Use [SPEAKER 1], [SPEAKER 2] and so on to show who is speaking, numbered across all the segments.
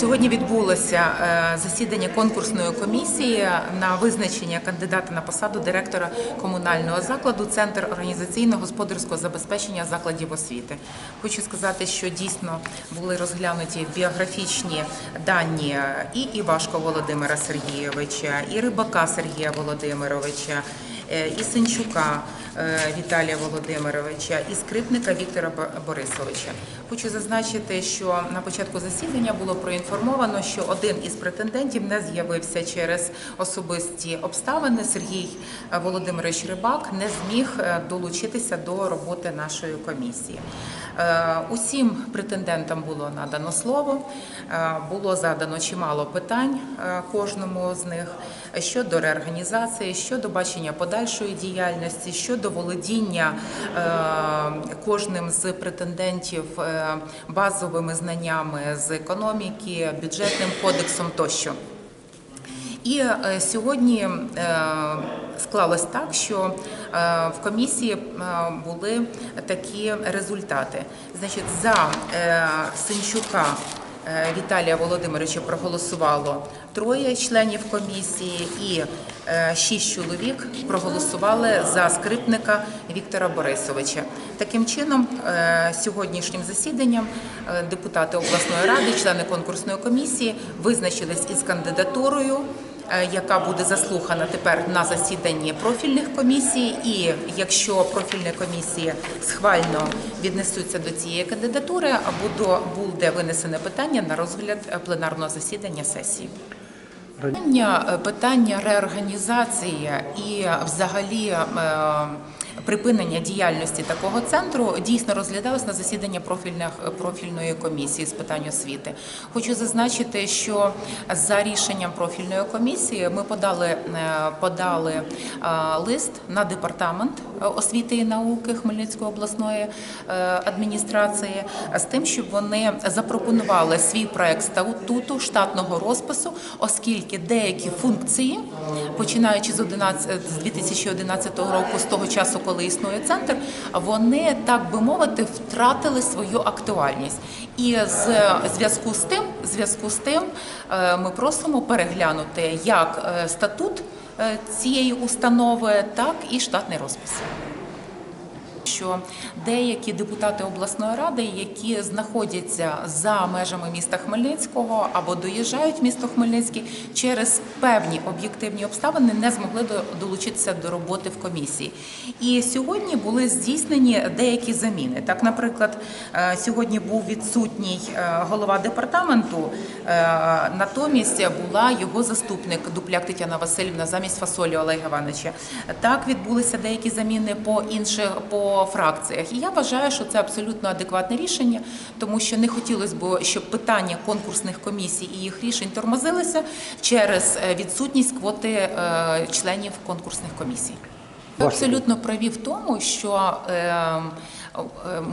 [SPEAKER 1] Сьогодні відбулося е, засідання конкурсної комісії на визначення кандидата на посаду директора комунального закладу Центр організаційно-господарського забезпечення закладів освіти. Хочу сказати, що дійсно були розглянуті біографічні дані і Івашко Володимира Сергійовича, і Рибака Сергія Володимировича. Е, І Сенчука е, Віталія Володимировича, і скрипника Віктора Борисовича. Хочу зазначити, що на початку засідання було проінформовано, що один із претендентів не з'явився через особисті обставини. Сергій е, Володимирович Рибак не зміг долучитися до роботи нашої комісії. Усім претендентам було надано слово, було задано чимало питань кожному з них щодо реорганізації, щодо бачення подальшої діяльності, щодо володіння е, кожним з претендентів е, базовими знаннями з економіки, бюджетним кодексом тощо. І е, сьогодні склалось так, що в комісії були такі результати. Значить, за Синчука Віталія Володимировича проголосувало троє членів комісії, і е, шість чоловік проголосували за скрипника Віктора Борисовича. Таким чином, е, сьогоднішнім засіданням е, депутати обласної ради, члени конкурсної комісії визначились із кандидатурою е, яка буде заслухана тепер на засіданні профільних комісій. І якщо профільні комісії схвально віднесуться до цієї кандидатури, буде, буде винесене питання на розгляд е, пленарного засідання сесії. Питання, е, реорганізації і е, взагалі е, припинення діяльності такого центру дійсно розглядалось на профільних профільної комісії з питань освіти. Хочу зазначити, що за рішенням профільної комісії ми подали е, подали е, лист на департамент е, освіти і науки Хмельницької обласної адміністрації з тим, щоб вони запропонували свій проект статуту штатного розпису, оскільки деякі функції, починаючи з 11, з 2011 року, з того часу, коли існує центр, вони так би мовити втратили свою актуальність. І з зв'язку з тим, зв'язку з тим, е, ми просимо переглянути як е, статут е, цієї установи, так і штатний розпис що деякі депутати обласної ради, які знаходяться за межами міста Хмельницького або доїжджають в місто Хмельницький, через певні об'єктивні обставини не змогли долучитися до роботи в комісії. І сьогодні були здійснені деякі заміни. Так, наприклад, е, сьогодні був відсутній е, голова департаменту, е, натомість була його заступник Дупляк Тетяна Васильівна замість Фасолі Олега Івановича. Так відбулися деякі заміни по інших по фракціях. І я вважаю, що це абсолютно адекватне рішення, тому що не хотілося б, щоб питання конкурсних комісій і їх рішень тормозилися через е, відсутність квоти е, членів конкурсних комісій. Абсолютно праві в тому, що е, е,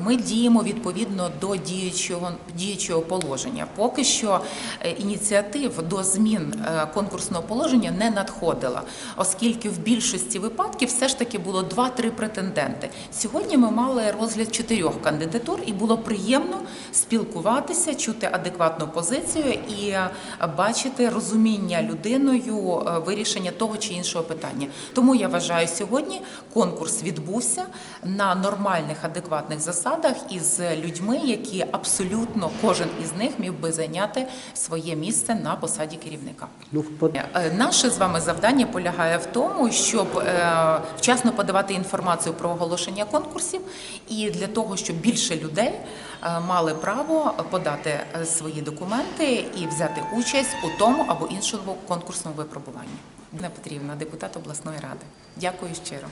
[SPEAKER 1] ми діємо відповідно до діючого діючого положення. Поки що е, ініціатив до змін е, конкурсного положення не надходила, оскільки в більшості випадків все ж таки було 2-3 претенденти. Сьогодні ми мали розгляд чотирьох кандидатур, і було приємно спілкуватися, чути адекватну позицію і е, бачити розуміння людиною вирішення того чи іншого питання. Тому я вважаю, сьогодні конкурс відбувся на нормальних адекватних засадах із людьми, які абсолютно кожен із них міг би зайняти своє місце на посаді керівника.
[SPEAKER 2] Ну,
[SPEAKER 1] Е, Наше з вами завдання полягає в тому, щоб е, вчасно подавати інформацію про оголошення конкурсів, і для того, щоб більше людей е, мали право подати свої документи і взяти участь у тому або іншому конкурсному випробуванні. Не Петрівна, депутат обласної ради. Дякую щиро.